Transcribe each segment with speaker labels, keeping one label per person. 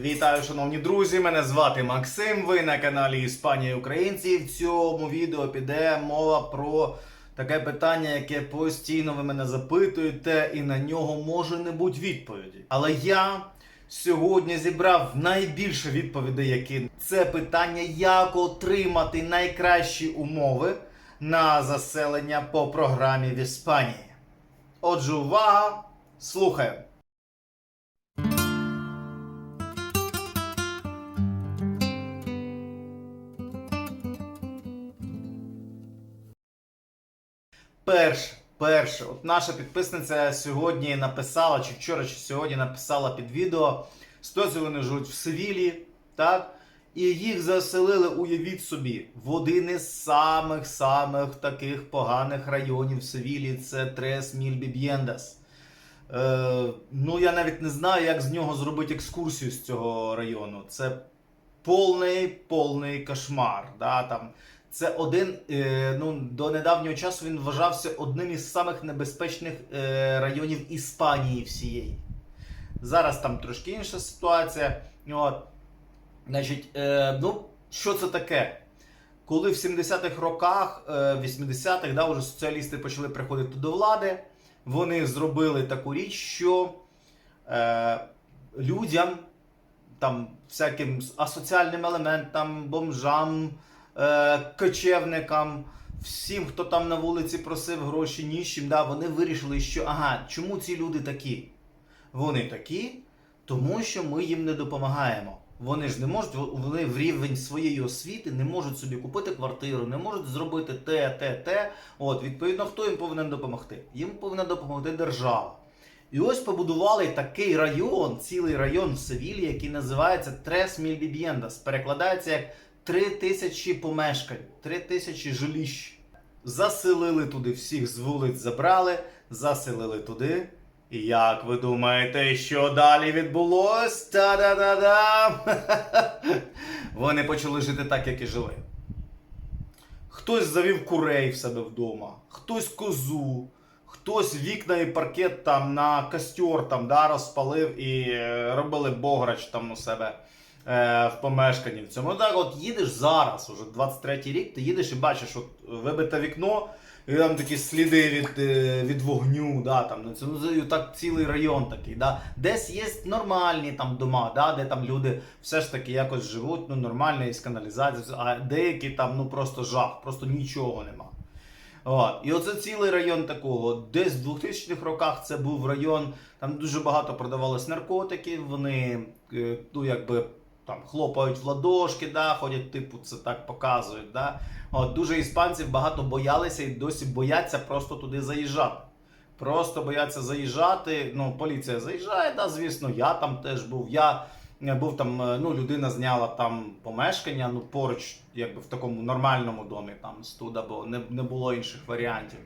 Speaker 1: Вітаю, шановні друзі! Мене звати Максим. Ви на каналі Іспанія і Українці. В цьому відео піде мова про таке питання, яке постійно ви мене запитуєте, і на нього може не бути відповіді. Але я сьогодні зібрав найбільше відповідей, які це питання, як отримати найкращі умови на заселення по програмі в Іспанії. Отже, увага! Слухаю! Перше, перше, от наша підписниця сьогодні написала, чи вчора, чи сьогодні написала під відео. Ситуацію вони живуть в Севілі, так? І їх заселили, уявіть собі, в один із самих-самих таких поганих районів Севілі це Трес Міль Біб'єндас. Е, ну, я навіть не знаю, як з нього зробити екскурсію з цього району. Це повний повний кошмар. Да? Там, це один, е, ну, до недавнього часу він вважався одним із самих небезпечних е, районів Іспанії всієї. Зараз там трошки інша ситуація. От. Значить, е, ну, що це таке? Коли в 70-х роках, е, 80-х, да, вже соціалісти почали приходити до влади, вони зробили таку річ, що е, людям, там, всяким асоціальним елементам, бомжам, е, кочевникам, всім, хто там на вулиці просив гроші ніщим, да, вони вирішили, що ага, чому ці люди такі? Вони такі, тому що ми їм не допомагаємо. Вони ж не можуть, вони в рівень своєї освіти не можуть собі купити квартиру, не можуть зробити те, те, те. От, відповідно, хто їм повинен допомогти? Їм повинна допомогти держава. І ось побудували такий район, цілий район в Севілі, який називається Трес Мільбіб'єндас. Перекладається як три тисячі помешкань, три тисячі жилищ. Заселили туди всіх з вулиць, забрали, заселили туди. І як ви думаєте, що далі відбулось? Та-да-да-дам! Вони почали жити так, як і жили. Хтось завів курей в себе вдома, хтось козу, хтось вікна і паркет там на костер там, да, розпалив і е, робили бограч там у себе в помешканні. В цьому Ну, так от їдеш зараз, уже 23-й рік, ти їдеш і бачиш, от вибите вікно, і там такі сліди від, е, від вогню, да, там, ну, ну, так цілий район такий. Да. Десь є нормальні там дома, да, де там люди все ж таки якось живуть, ну нормально із каналізацією, а деякі там ну просто жах, просто нічого нема. От. І оце цілий район такого. Десь в 2000-х роках це був район, там дуже багато продавалось наркотиків, вони е, ну, якби там хлопають в ладошки, да, ходять, типу, це так показують. Да. От, дуже іспанців багато боялися і досі бояться просто туди заїжджати. Просто бояться заїжджати. Ну, поліція заїжджає, да, звісно, я там теж був. Я був там, е, ну, людина зняла там помешкання, ну, поруч, якби в такому нормальному домі, там студа, бо не, не було інших варіантів.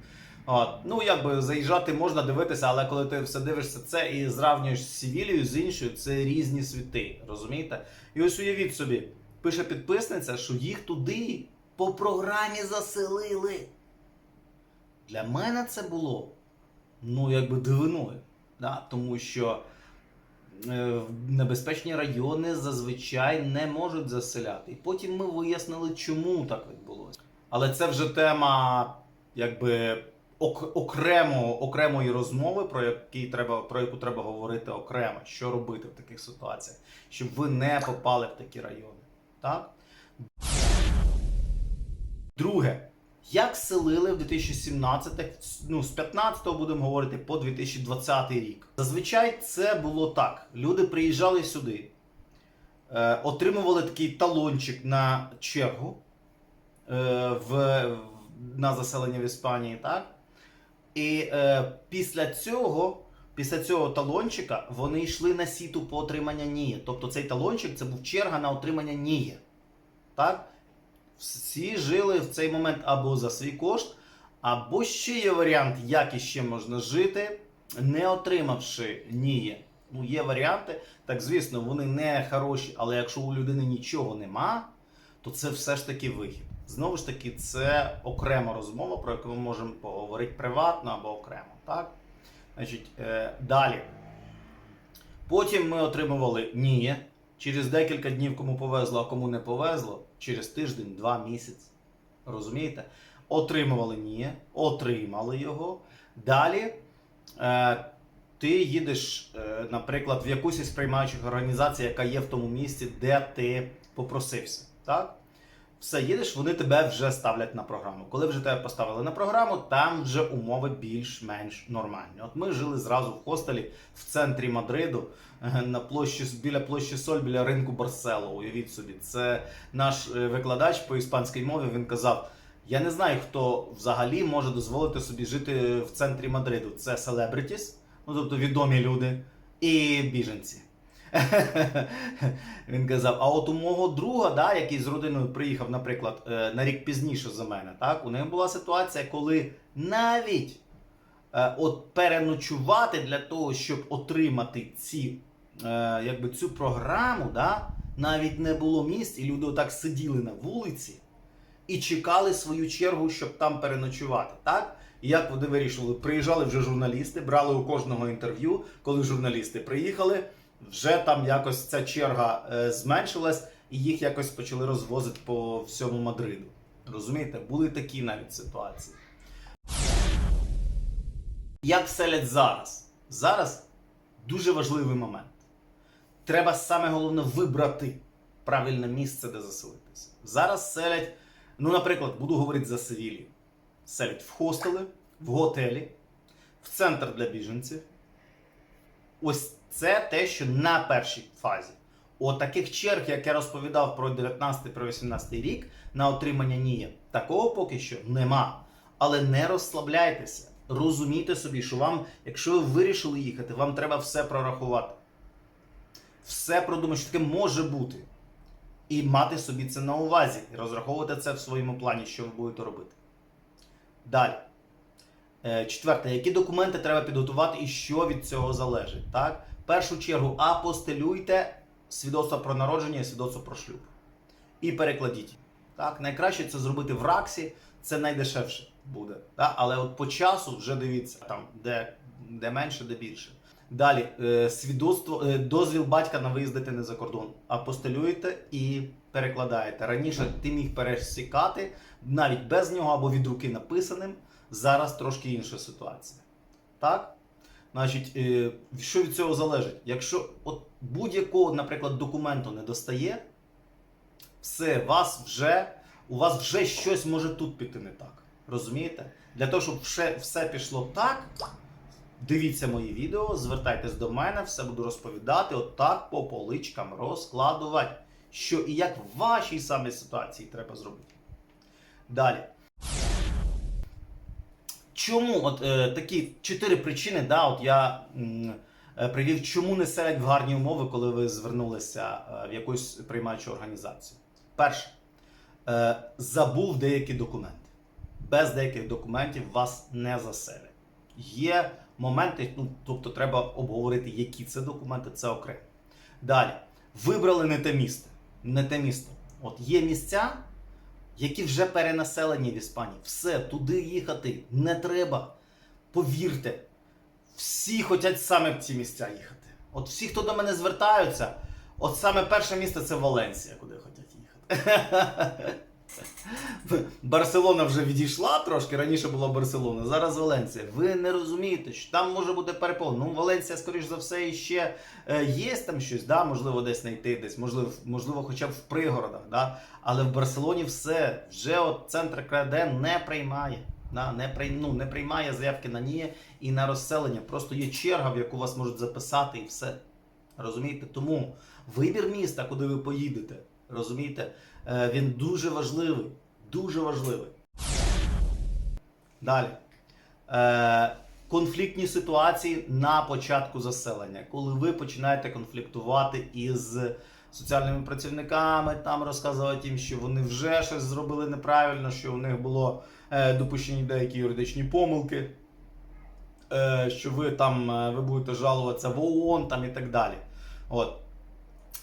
Speaker 1: От, ну, якби заїжджати можна дивитися, але коли ти все дивишся це і зравнюєш з Севілією з іншою, це різні світи. Розумієте? І ось уявіть собі, пише підписниця, що їх туди по програмі заселили. Для мене це було ну, якби дивиною. Да? Тому що е, небезпечні райони зазвичай не можуть заселяти. І потім ми вияснили, чому так відбулося. Але це вже тема, якби. Ок- Окремо, окремої розмови, про, який треба, про яку треба говорити окремо, що робити в таких ситуаціях, щоб ви не попали в такі райони. Так? Друге, як селили в 2017, ну з 15-го будемо говорити по 2020 рік. Зазвичай це було так: люди приїжджали сюди, е, отримували такий талончик на чергу е, в- на заселення в Іспанії, так? І е, після цього. Після цього талончика вони йшли на сіту по отримання НІЄ. Тобто цей талончик це був черга на отримання НІЄ. Так? Всі жили в цей момент або за свій кошт, або ще є варіант, як іще можна жити, не отримавши НІЄ. Ну, є варіанти, так звісно, вони не хороші, але якщо у людини нічого нема, то це все ж таки вихід. Знову ж таки, це окрема розмова, про яку ми можемо поговорити приватно або окремо. Так? Значить, е, далі. Потім ми отримували НІЄ. Через декілька днів кому повезло, а кому не повезло, через тиждень, два місяці. Розумієте? Отримували ні, отримали його. Далі е, ти їдеш, е, наприклад, в якусь із приймаючих організацій, яка є в тому місці, де ти попросився. Так? Все, їдеш, вони тебе вже ставлять на програму. Коли вже тебе поставили на програму, там вже умови більш-менш нормальні. От ми жили зразу в хостелі в центрі Мадриду, е, на площі біля площі Соль, біля ринку Барсело. Уявіть собі, це наш е, викладач по іспанській мові. Він казав: я не знаю, хто взагалі може дозволити собі жити в центрі Мадриду. Це селебритіс, ну тобто відомі люди, і біженці. Він казав: а от у мого друга, да, який з родиною приїхав, наприклад, е, на рік пізніше за мене, так, у них була ситуація, коли навіть е, от переночувати для того, щоб отримати ці, е, якби цю програму, да, навіть не було місць, і люди отак сиділи на вулиці і чекали свою чергу, щоб там переночувати. Так? І як вони вирішували? Приїжджали вже журналісти, брали у кожного інтерв'ю. Коли журналісти приїхали, вже там якось ця черга е, зменшилась, і їх якось почали розвозити по всьому Мадриду. Розумієте, були такі навіть ситуації. Як селять зараз? Зараз дуже важливий момент. Треба саме головне вибрати правильне місце, де заселитися. Зараз селять, ну, наприклад, буду говорити за Севілію. Селять в хостели, в готелі, в центр для біженців. Ось це те, що на першій фазі. От таких черг, як я розповідав про 19 про 18 рік на отримання НІЄ, такого поки що нема. Але не розслабляйтеся. Розумійте собі, що вам, якщо ви вирішили їхати, вам треба все прорахувати. Все продумати, що таке може бути. І мати собі це на увазі. І розраховувати це в своєму плані, що ви будете робити. Далі. Е, Четверте, які документи треба підготувати і що від цього залежить? Так? В першу чергу апостелюйте свідоцтво про народження і свідоцтво про шлюб. І перекладіть. Так? Найкраще це зробити в РАКСі, це найдешевше буде. Так? Але от по часу вже дивіться, там, де, де менше, де більше. Далі, е, свідоцтво, е, дозвіл батька на виїзд дитини за кордон. Апостелюєте і перекладаєте. Раніше ти міг пересікати навіть без нього або від руки написаним. Зараз трошки інша ситуація. Так? Значить, е, що від цього залежить? Якщо от будь-якого, наприклад, документу не достає, все, вас вже, у вас вже щось може тут піти не так. Розумієте? Для того, щоб все, все пішло так, дивіться мої відео, звертайтесь до мене, все буду розповідати, отак по поличкам розкладувати, що і як в вашій самій ситуації треба зробити. Далі. Чому от е, такі чотири причини, да, от я е, привів, чому не селять в гарні умови, коли ви звернулися е, в якусь приймаючу організацію? Перше, е, забув деякі документи. Без деяких документів вас не заселять. Є моменти, ну, тобто треба обговорити, які це документи, це окремо. Далі, вибрали не те місто. Не те місто. От є місця, які вже перенаселені в Іспанії. Все, туди їхати не треба. Повірте, всі хочуть саме в ці місця їхати. От всі, хто до мене звертаються, от саме перше місце це Валенсія, куди хочуть їхати. Барселона вже відійшла трошки, раніше була Барселона, зараз Валенсія. Ви не розумієте, що там може бути перепон. Ну, Валенсія, скоріш за все, іще е, є там щось, да? можливо, десь знайти, десь, можливо, можливо, хоча б в пригородах. Да? Але в Барселоні все, вже от центр КРД не приймає. Да? Не, прий, ну, не приймає заявки на НІЄ і на розселення. Просто є черга, в яку вас можуть записати, і все. Розумієте? Тому вибір міста, куди ви поїдете, розумієте, він дуже важливий. Дуже важливий. Далі. Е, конфліктні ситуації на початку заселення, коли ви починаєте конфліктувати із соціальними працівниками, там розказувати їм, що вони вже щось зробили неправильно, що у них було е, допущені деякі юридичні помилки, е, що ви там е, ви будете жалуватися в ООН там, і так далі. От.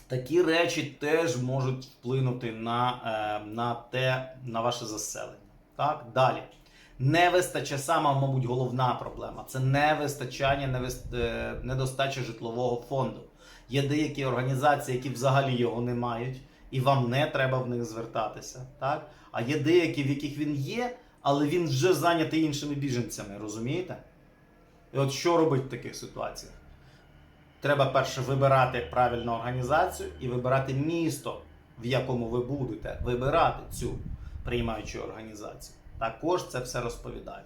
Speaker 1: Такі речі теж можуть вплинути на, е, на те, на ваше заселення. Так, далі. Не вистачає сама, мабуть, головна проблема це невистачання, невист... е, недостача житлового фонду. Є деякі організації, які взагалі його не мають, і вам не треба в них звертатися. Так? А є деякі, в яких він є, але він вже зайнятий іншими біженцями, розумієте? І от що робити в таких ситуаціях? Треба перше вибирати правильну організацію і вибирати місто, в якому ви будете вибирати цю приймаючу організацію. Також це все розповідаю.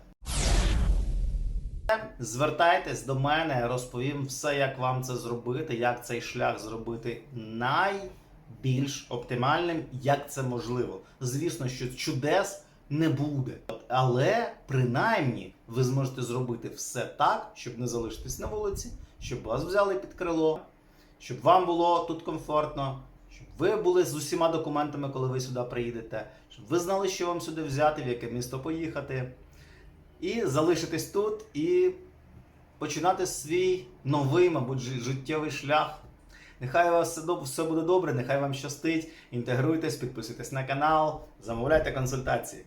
Speaker 1: Звертайтесь до мене, розповім все, як вам це зробити, як цей шлях зробити найбільш оптимальним, як це можливо. Звісно, що чудес не буде. Але принаймні ви зможете зробити все так, щоб не залишитись на вулиці, щоб вас взяли під крило, щоб вам було тут комфортно, щоб ви були з усіма документами, коли ви сюди приїдете, щоб ви знали, що вам сюди взяти, в яке місто поїхати. І залишитись тут і починати свій новий, мабуть, життєвий шлях. Нехай у вас все, буде добре, нехай вам щастить. Інтегруйтесь, підписуйтесь на канал, замовляйте консультації.